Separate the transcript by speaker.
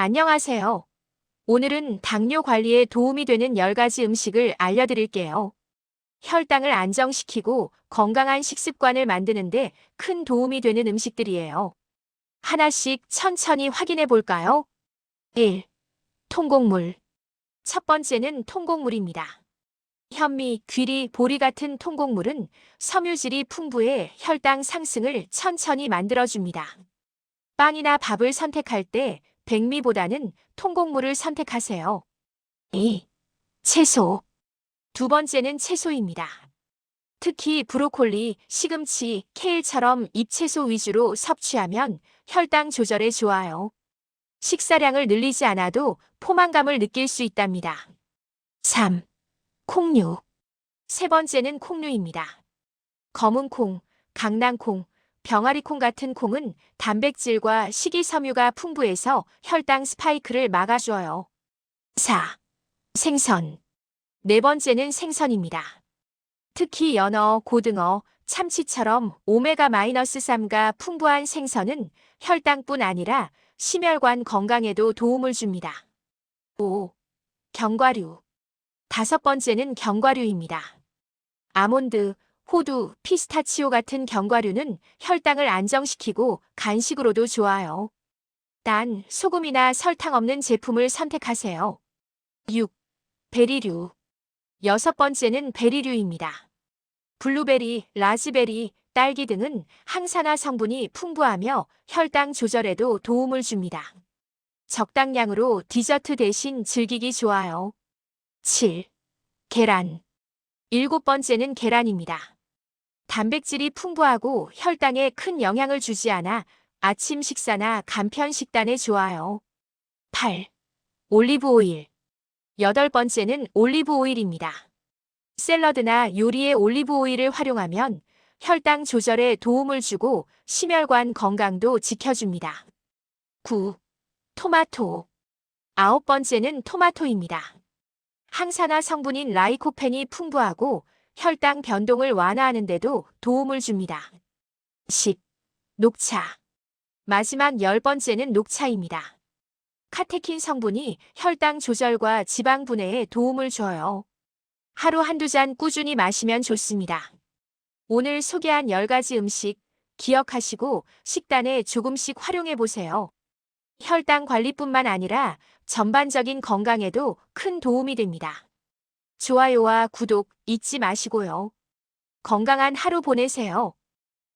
Speaker 1: 안녕하세요. 오늘은 당뇨 관리에 도움이 되는 10가지 음식을 알려드릴게요. 혈당을 안정시키고 건강한 식습관을 만드는데 큰 도움이 되는 음식들이에요. 하나씩 천천히 확인해 볼까요? 1. 통곡물. 첫 번째는 통곡물입니다. 현미, 귀리, 보리 같은 통곡물은 섬유질이 풍부해 혈당 상승을 천천히 만들어줍니다. 빵이나 밥을 선택할 때 백미보다는 통곡물을 선택하세요. 2. 채소. 두 번째는 채소입니다. 특히 브로콜리, 시금치, 케일처럼 잎채소 위주로 섭취하면 혈당 조절에 좋아요. 식사량을 늘리지 않아도 포만감을 느낄 수 있답니다. 3. 콩류. 세 번째는 콩류입니다. 검은 콩, 강낭콩, 병아리 콩 같은 콩은 단백질과 식이섬유가 풍부해서 혈당 스파이크를 막아줘요. 4. 생선. 네 번째는 생선입니다. 특히 연어, 고등어, 참치처럼 오메가-3가 풍부한 생선은 혈당뿐 아니라 심혈관 건강에도 도움을 줍니다. 5. 견과류. 다섯 번째는 견과류입니다. 아몬드, 호두, 피스타치오 같은 견과류는 혈당을 안정시키고 간식으로도 좋아요. 단, 소금이나 설탕 없는 제품을 선택하세요. 6. 베리류. 여섯 번째는 베리류입니다. 블루베리, 라즈베리, 딸기 등은 항산화 성분이 풍부하며 혈당 조절에도 도움을 줍니다. 적당량으로 디저트 대신 즐기기 좋아요. 7. 계란. 일곱 번째는 계란입니다. 단백질이 풍부하고 혈당에 큰 영향을 주지 않아 아침 식사나 간편 식단에 좋아요. 8. 올리브 오일. 여덟 번째는 올리브 오일입니다. 샐러드나 요리에 올리브 오일을 활용하면 혈당 조절에 도움을 주고 심혈관 건강도 지켜줍니다. 9. 토마토. 아홉 번째는 토마토입니다. 항산화 성분인 라이코펜이 풍부하고 혈당 변동을 완화하는 데도 도움을 줍니다. 10. 녹차. 마지막 열 번째는 녹차입니다. 카테킨 성분이 혈당 조절과 지방 분해에 도움을 줘요. 하루 한두 잔 꾸준히 마시면 좋습니다. 오늘 소개한 10가지 음식 기억하시고 식단에 조금씩 활용해 보세요. 혈당 관리뿐만 아니라 전반적인 건강에도 큰 도움이 됩니다. 좋아요와 구독 잊지 마시고요. 건강한 하루 보내세요.